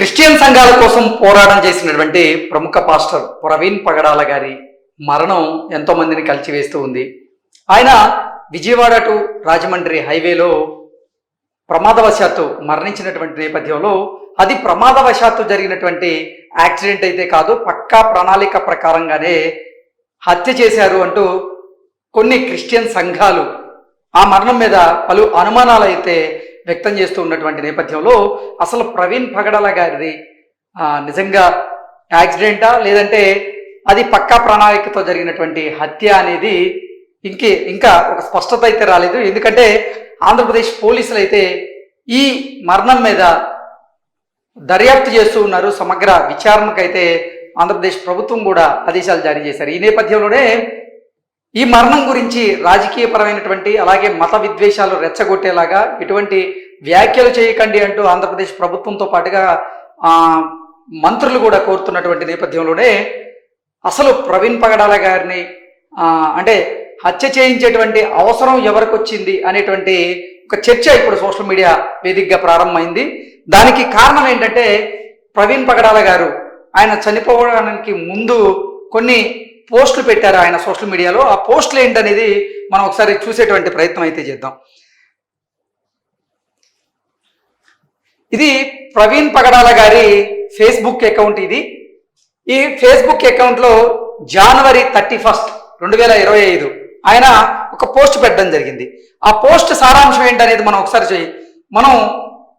Christian సంఘాల కోసం పోరాటం చేసినటువంటి ప్రముఖ పాస్టర్ ప్రవీణ్ పగడాల గారి మరణం ఎంతోమందిని కలిచివేస్తూ ఉంది. ఆయన విజయవాడ టు రాజమండ్రి హైవేలో ప్రమాదవశాత్తు మరణించినటువంటి నేపథ్యంలో అది ప్రమాదవశాత్తు జరిగినటువంటి యాక్సిడెంట్ అయితే కాదు పక్కా ప్రణాళిక ప్రకారంగానే హత్య చేశారు అంటూ కొన్ని క్రిస్టియన్ సంఘాలు ఆ మరణం మీద పలు అనుమానాలు అయితే వ్యక్తం చేస్తూ ఉన్నటువంటి నేపథ్యంలో అసలు ప్రవీణ్ పగడల గారిది నిజంగా యాక్సిడెంటా? లేదంటే అది పక్కా ప్రణాళికతో జరిగినటువంటి హత్య అనేది ఇంకే ఇంకా ఒక స్పష్టత అయితే రాలేదు. ఎందుకంటే ఆంధ్రప్రదేశ్ పోలీసులు అయితే ఈ మరణం మీద దర్యాప్తు చేస్తూ ఉన్నారు. సమగ్ర విచారణకైతే ఆంధ్రప్రదేశ్ ప్రభుత్వం కూడా ఆదేశాలు జారీ చేశారు. ఈ నేపథ్యంలోనే ఈ మరణం గురించి రాజకీయపరమైనటువంటి అలాగే మత విద్వేషాలు రెచ్చగొట్టేలాగా ఎటువంటి వ్యాఖ్యలు చేయకండి అంటూ ఆంధ్రప్రదేశ్ ప్రభుత్వంతో పాటుగా మంత్రులు కూడా కోరుతున్నటువంటి నేపథ్యంలోనే అసలు ప్రవీణ్ పగడాల గారిని అంటే హత్య చేయించేటువంటి అవసరం ఎవరికి వచ్చింది అనేటువంటి ఒక చర్చ ఇప్పుడు సోషల్ మీడియా వేదికగా ప్రారంభమైంది. దానికి కారణం ఏంటంటే ప్రవీణ్ పగడాల గారు ఆయన చనిపోవడానికి ముందు కొన్ని పోస్టులు పెట్టారు ఆయన సోషల్ మీడియాలో. ఆ పోస్టులు ఏంటనేది మనం ఒకసారి చూసేటువంటి ప్రయత్నం అయితే చేద్దాం. ఇది ప్రవీణ్ పగడాల గారి ఫేస్బుక్ అకౌంట్ ఇది. ఈ ఫేస్బుక్ అకౌంట్లో జనవరి థర్టీ ఫస్ట్ రెండు వేల ఇరవై ఐదు ఆయన ఒక పోస్ట్ పెట్టడం జరిగింది. ఆ పోస్ట్ సారాంశం ఏంటనేది మనం ఒకసారి చేయి మనం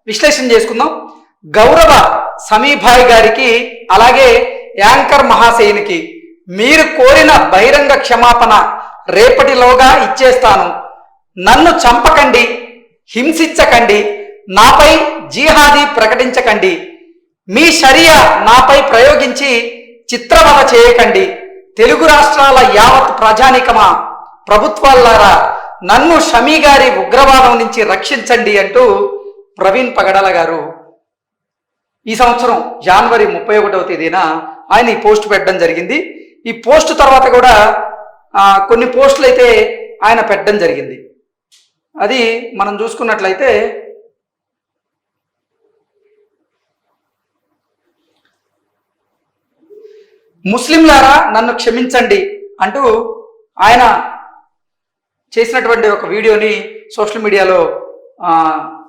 విశ్లేషణ చేసుకుందాం. గౌరవ సమీభాయ్ గారికి అలాగే యాంకర్ మహాశయునికి మీరు కోరిన బహిరంగ క్షమాపణ రేపటిలోగా ఇచ్చేస్తాను. నన్ను చంపకండి హింసించకండి నాపై జీహాది ప్రకటించకండి. మీ షరియా నాపై ప్రయోగించి చిత్రవద చేయకండి. తెలుగు రాష్ట్రాల యావత్ ప్రజానికమా ప్రభుత్వాలారా నన్ను షమీ గారి ఉగ్రవాదం నుంచి రక్షించండి అంటూ ప్రవీణ్ పగడల గారు ఈ సంవత్సరం జనవరి ముప్పై ఒకటవ తేదీన ఆయన ఈ పోస్ట్ పెట్టడం జరిగింది. ఈ పోస్ట్ తర్వాత కూడా కొన్ని పోస్టులు అయితే ఆయన పెట్టడం జరిగింది. అది మనం చూసుకున్నట్లయితే ముస్లింలారా నన్ను క్షమించండి అంటూ ఆయన చేసినటువంటి ఒక వీడియోని సోషల్ మీడియాలో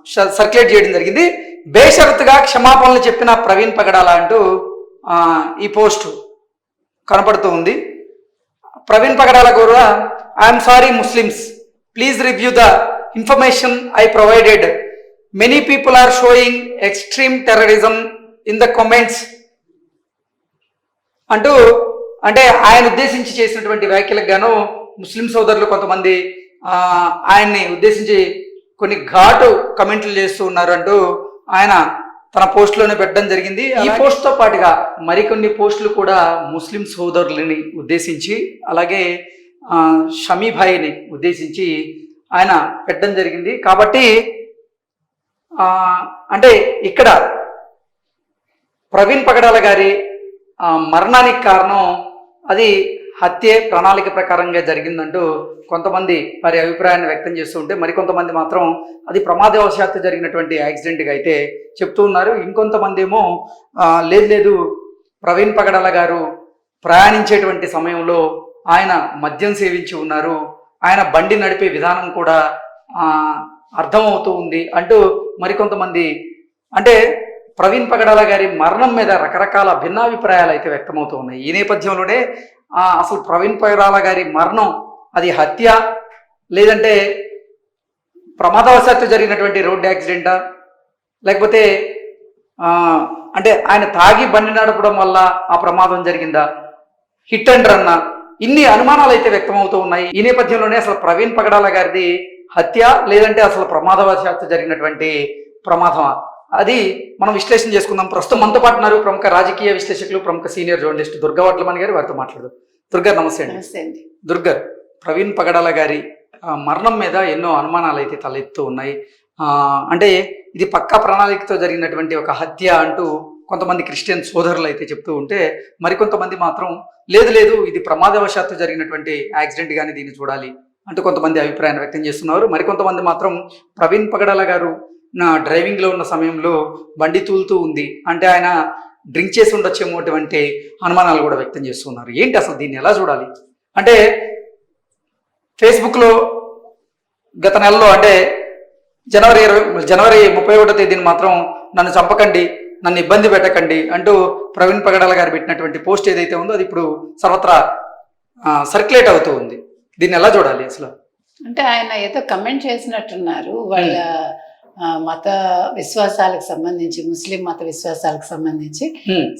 స- సర్క్యులేట్ చేయడం జరిగింది. బేషరతుగా క్షమాపణలు చెప్పిన ప్రవీణ్ పగడాల అంటూ ఈ పోస్ట్. కనపడుతూ ఉంది. ప్రవీణ్ పగడాల కూడా I'm sorry Muslims please review the information I provided many people are showing extreme terrorism in the comments అంటూ అంటే ఆయన ఉద్దేశించి చేసినటువంటి వ్యాఖ్యలకు గాను ముస్లిం సోదరులు కొంతమంది ఆయన్ని ఉద్దేశించి కొన్ని ఘాటు కమెంట్లు చేస్తూ ఉన్నారు అంటూ ఆయన తన పోస్టులోనే పెట్టడం జరిగింది. ఈ పోస్ట్తో పాటుగా మరికొన్ని పోస్టులు కూడా ముస్లిం సోదరులని ఉద్దేశించి అలాగే ఆ, షమీభాయిని ఉద్దేశించి ఆయన పెట్టడం జరిగింది. కాబట్టి ఆ, అంటే ఇక్కడ ప్రవీణ్ పగడాల గారి మరణానికి కారణం అది హత్యే ప్రణాళిక ప్రకారంగా జరిగిందంటూ కొంతమంది వారి అభిప్రాయాన్ని వ్యక్తం చేస్తూ ఉంటే మరికొంతమంది మాత్రం అది ప్రమాదవశాత్తు జరిగినటువంటి యాక్సిడెంట్గా అయితే చెప్తూ ఉన్నారు. ఇంకొంతమంది ఏమో లేదు లేదు ప్రవీణ్ పగడాల గారు ప్రయాణించేటువంటి సమయంలో ఆయన మద్యం సేవించి ఉన్నారు. ఆయన బండి నడిపే విధానం కూడా అర్థమవుతూ ఉంది అంటూ మరికొంతమంది అంటే ప్రవీణ్ పగడాల గారి మరణం మీద రకరకాల భిన్నాభిప్రాయాలు అయితే వ్యక్తమవుతూ ఉన్నాయి. ఈ నేపథ్యంలోనే అసలు ప్రవీణ్ పగడాల గారి మరణం అది హత్య లేదంటే ప్రమాదవశాత్తు జరిగినటువంటి రోడ్డు యాక్సిడెంటా? లేకపోతే అంటే ఆయన తాగి బండి నడపడం వల్ల ఆ ప్రమాదం జరిగిందా? హిట్ అండ్ రన్న ఇన్ని అనుమానాలు అయితే వ్యక్తమవుతూ ఉన్నాయి. ఈ నేపథ్యంలోనే అసలు ప్రవీణ్ పగడాల గారిది హత్య లేదంటే అసలు ప్రమాదవశాత్తు జరిగినటువంటి ప్రమాదమా? అది మనం విశ్లేషణ చేసుకుందాం. ప్రస్తుతం మనతో పాటు ఉన్నారు ప్రముఖ రాజకీయ విశ్లేషకులు ప్రముఖ సీనియర్ జర్నలిస్ట్ దుర్గా వడ్లమణి గారు. వారితో మాట్లాడదు. దుర్గా నమస్తే అండి. నమస్తే అండి. దుర్గర్ ప్రవీణ్ పగడాల గారి మరణం మీద ఎన్నో అనుమానాలు అయితే తలెత్తుతూ ఉన్నాయి అంటే ఇది పక్కా ప్రణాళికతో జరిగినటువంటి ఒక హత్య అంటూ కొంతమంది క్రిస్టియన్ సోదరులు అయితే చెప్తూ ఉంటే మరికొంతమంది మాత్రం లేదు లేదు ఇది ప్రమాదవశాత్తు జరిగినటువంటి యాక్సిడెంట్ గాని దీన్ని చూడాలి అంటూ కొంతమంది అభిప్రాయాన్ని వ్యక్తం చేస్తున్నారు. మరికొంతమంది మాత్రం ప్రవీణ్ పగడాల గారు నా డ్రైవింగ్లో ఉన్న సమయంలో బండి తూలుతూ ఉంది. అంటే ఆయన డ్రింక్ చేసి ఉండొచ్చేమో అటువంటి అనుమానాలు కూడా వ్యక్తం చేస్తున్నారు ఏంటి అసలు దీన్ని ఎలా చూడాలి? అంటే ఫేస్బుక్లో గత నెలలో అంటే జనవరి ఇరవై జనవరి ముప్పై ఒకటో తేదీని మాత్రం నన్ను చంపకండి నన్ను ఇబ్బంది పెట్టకండి అంటూ ప్రవీణ్ పగడాల గారు పెట్టినటువంటి పోస్ట్ ఏదైతే ఉందో అది ఇప్పుడు సర్వత్రా సర్క్యులేట్ అవుతూ ఉంది. దీన్ని ఎలా చూడాలి అసలు? అంటే ఆయన ఏదో కమెంట్ చేసినట్టున్నారు. వాళ్ళ మత విశ్వాసాలకు సంబంధించి ముస్లిం మత విశ్వాసాలకు సంబంధించి.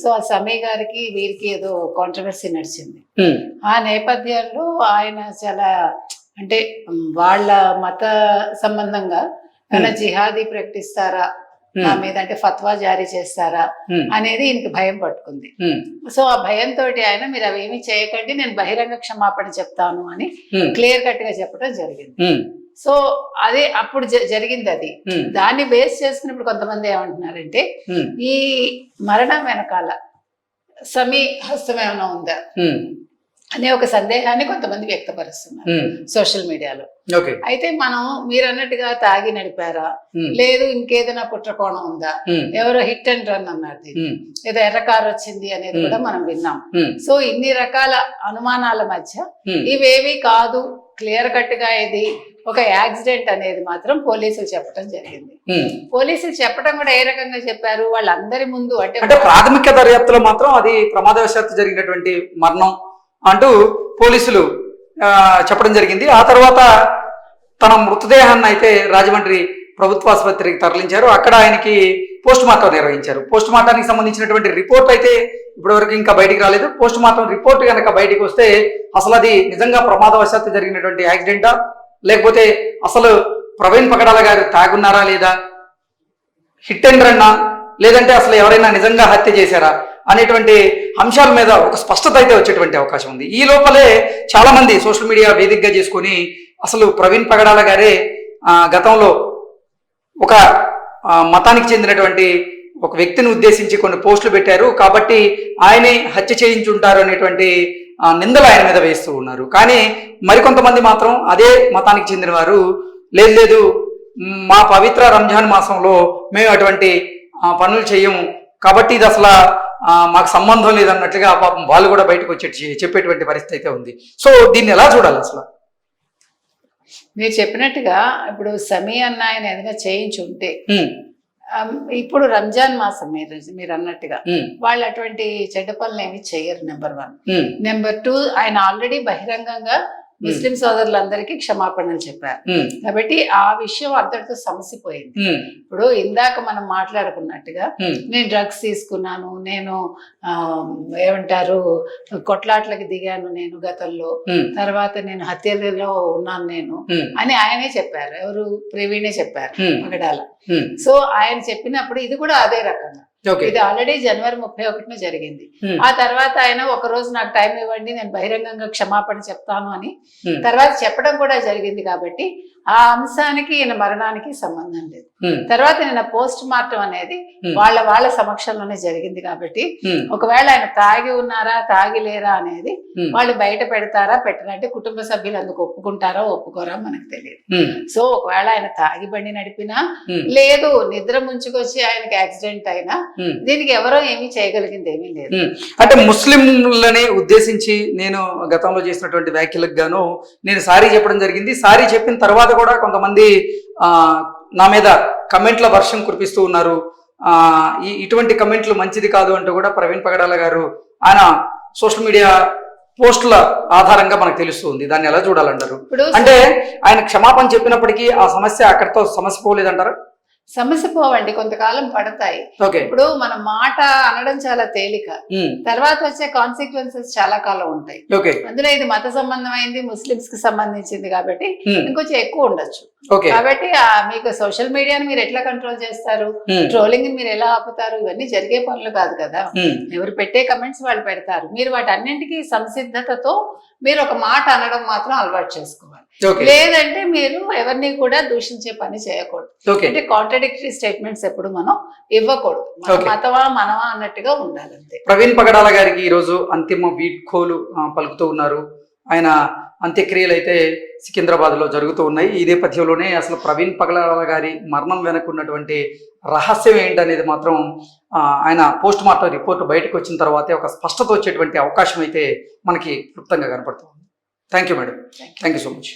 సో ఆ సమీ గారికి వీరికి ఏదో కాంట్రవర్సీ నడిచింది. ఆ నేపథ్యంలో ఆయన చాలా అంటే వాళ్ళ మత సంబంధంగా ఏమైనా జిహాదీ ప్రకటిస్తారా నా మీద అంటే ఫత్వా జారీ చేస్తారా అనేది ఈయనకి భయం పట్టుకుంది. సో ఆ భయంతో ఆయన మీరు అవేమీ చేయకండి నేను బహిరంగ క్షమాపణ చెప్తాను అని క్లియర్ కట్గా చెప్పడం జరిగింది. సో అదే అప్పుడు జరిగింది అది దాన్ని బేస్ చేసుకుని ఇప్పుడు కొంతమంది ఏమంటున్నారంటే ఈ మరణం వెనకాల సమీ హస్తం ఏమైనా ఉందా? అనే ఒక సందేహాన్ని కొంతమంది వ్యక్తపరుస్తున్నారు. సోషల్ మీడియాలో. అయితే మనం మీరు అన్నట్టుగా తాగి నడిపారా? లేదు ఇంకేదైనా కుట్రకోణం ఉందా? ఎవరో హిట్ అండ్ రన్. హ్మ్, ఏదో ఎర్ర కారు వచ్చింది అనేది. కూడా మనం విన్నాం. సో ఇన్ని రకాల అనుమానాల మధ్య ఇవేవి కాదు. క్లియర్ కట్గా ఇది ఒక యాక్సిడెంట్ అనేది మాత్రం పోలీసులు చెప్పడం జరిగింది. పోలీసులు చెప్పడం కూడా ఏ రకంగా చెప్పారు? వాళ్ళందరి ముందు అంటే ప్రాథమిక దర్యాప్తులో మాత్రం అది ప్రమాదవశాత్తు జరిగినటువంటి మరణం అంటూ పోలీసులు చెప్పడం జరిగింది. ఆ తర్వాత తన మృతదేహాన్ని అయితే రాజమండ్రి ప్రభుత్వ ఆసుపత్రికి తరలించారు. అక్కడ ఆయనకి పోస్ట్ మార్టం నిర్వహించారు. పోస్ట్ మార్టానికి సంబంధించినటువంటి రిపోర్ట్ అయితే ఇప్పటివరకు ఇంకా బయటికి రాలేదు. పోస్ట్ మార్టం రిపోర్ట్ కనుక బయటికి వస్తే అసలు అది నిజంగా ప్రమాదవశాత్తు జరిగినటువంటి యాక్సిడెంటా? లేకపోతే అసలు ప్రవీణ్ పగడాల గారు తాగున్నారా లేదా? హిట్ అండ్ రన్నా లేదంటే అసలు ఎవరైనా నిజంగా హత్య చేశారా అనేటువంటి అంశాల మీద ఒక స్పష్టత అయితే వచ్చేటువంటి అవకాశం ఉంది. ఈ లోపలే చాలామంది సోషల్ మీడియా వేదికగా చేసుకొని అసలు ప్రవీణ్ పగడాల గారే గతంలో ఒక మతానికి చెందినటువంటి ఒక వ్యక్తిని ఉద్దేశించి కొన్ని పోస్టులు పెట్టారు. కాబట్టి ఆయనే హత్య చేయించుంటారు అనేటువంటి నిందలు ఆయన మీద వేస్తూ ఉన్నారు. కానీ మరికొంతమంది మాత్రం అదే మతానికి చెందిన వారు లేదు లేదు మ్, పవిత్ర రంజాన్ మాసంలో మేము అటువంటి పనులు చేయము. కాబట్టి ఇది అసలు మాకు సంబంధం లేదన్నట్లుగా పాపం వాళ్ళు కూడా బయటకు వచ్చి చె- చెప్పేటువంటి పరిస్థితి అయితే ఉంది. సో దీన్ని ఎలా చూడాలి అసలు? మీరు చెప్పినట్టుగా ఇప్పుడు సమీ అన్న ఆయన ఏదైనా చేయించి ఉంటే ఉమ్, ఆమ్, ఇప్పుడు రంజాన్ మాసం మీరు మీరు అన్నట్టుగా వాళ్ళు అటువంటి చెడ్డ పనులు ఏమి చేయరు నెంబర్ వన్ నెంబర్ టూ ఆయన ఆల్రెడీ బహిరంగంగా ముస్లిం సోదరులందరికీ క్షమాపణలు చెప్పారు. కాబట్టి ఆ విషయం అంతటితో సమసిపోయింది. ఇప్పుడు ఇందాక మనం మాట్లాడుకున్నట్టుగా నేను డ్రగ్స్ తీసుకున్నాను నేను ఏమంటారు కొట్లాట్లకి దిగాను నేను గతంలో తర్వాత నేను హత్యలలో ఉన్నాను నేను అని ఆయనే చెప్పారు. ఎవరు? ప్రవీణే చెప్పారు ఉమ్. సో ఆయన చెప్పినప్పుడు ఇది కూడా అదే రకంగా. ఇది ఆల్రెడీ జనవరి ముప్పై ఒకటిన జరిగింది. ఉమ్, ఆ తర్వాత ఆయన ఒక రోజు నాకు టైం ఇవ్వండి నేను బహిరంగంగా క్షమాపణ చెప్తాను అని. ఉమ్, తర్వాత చెప్పడం కూడా జరిగింది కాబట్టి ఆ అంశానికి ఈయన మరణానికి సంబంధం లేదు. తర్వాత నిన్న పోస్ట్ మార్టం అనేది. వాళ్ళ వాళ్ళ సమక్షంలోనే జరిగింది కాబట్టి ఒకవేళ ఆయన తాగి ఉన్నారా తాగి లేరా అనేది వాళ్ళు బయట పెడతారా పెట్టరా అంటే కుటుంబ సభ్యులు అందుకు ఒప్పుకుంటారా ఒప్పుకోరా మనకు తెలియదు. సో ఒకవేళ ఆయన తాగి బండి నడిపినా లేదు నిద్ర ముంచుకొచ్చి ఆయనకి యాక్సిడెంట్ అయినా. దీనికి ఎవరో ఏమీ చేయగలిగింది ఏమీ లేదు. అంటే ముస్లింలని ఉద్దేశించి నేను గతంలో చేసినటువంటి వ్యాఖ్యలకు గాను నేను సారీ చెప్పడం జరిగింది. సారీ చెప్పిన తర్వాత కూడా కొంతమంది ఆ, నా మీద కమెంట్ల వర్షం కురిపిస్తూ ఉన్నారు. ఆ, ఈ ఇటువంటి కమెంట్లు మంచిది కాదు అంటూ కూడా ప్రవీణ్ పగడాల గారు ఆయన సోషల్ మీడియా పోస్టుల ఆధారంగా మనకు తెలుస్తుంది దాన్ని ఎలా చూడాలంటారు? అంటే ఆయన క్షమాపణ చెప్పినప్పటికీ ఆ సమస్య అక్కడితో సమస్య పోలేదంటారా సమస్య పోవండి కొంతకాలం పడతాయి. ఇప్పుడు మన మాట అనడం చాలా తేలిక. తర్వాత వచ్చే కాన్సిక్వెన్సెస్ చాలా కాలం ఉంటాయి. అందులో ఇది మత సంబంధమైంది ముస్లిమ్స్కి సంబంధించింది కాబట్టి ఇంకొంచెం ఎక్కువ ఉండొచ్చు. కాబట్టి ఆ మీకు సోషల్ మీడియాని మీరు ఎట్లా కంట్రోల్ చేస్తారు? ట్రోలింగ్ మీరు ఎలా ఆపుతారు? ఇవన్నీ జరిగే పనులు కాదు కదా. ఎవరు పెట్టే కమెంట్స్ వాళ్ళు పెడతారు. మీరు వాటి అన్నింటికి సంసిద్ధతతో మీరు ఒక మాట అనడం మాత్రం అలవాటు చేసుకోవాలి. లేదంటే మీరు ఎవరిని కూడా దూషించే పని చేయకూడదు. అంటే కాంట్రడిక్టరీ స్టేట్మెంట్స్ ఎప్పుడు మనం ఇవ్వకూడదు. మన Okay. మతమా మనమా అన్నట్టుగా ఉండాలి అంతే ప్రవీణ్ పగడాల గారికి ఈరోజు అంతిమ వీడ్కోలు పలుకుతూ ఉన్నారు. ఆయన అంత్యక్రియలు అయితే సికింద్రాబాద్లో జరుగుతూ ఉన్నాయి. ఈ నేపథ్యంలోనే అసలు ప్రవీణ్ పగలాల గారి మరణం వెనక ఉన్నటువంటి రహస్యం ఏంటనేది మాత్రం ఆయన పోస్ట్ మార్టం రిపోర్ట్ బయటకు వచ్చిన తర్వాతే ఒక స్పష్టత వచ్చేటువంటి అవకాశం అయితే మనకి క్లుప్తంగా కనపడుతుంది. Thank you, madam. Thank you, so much.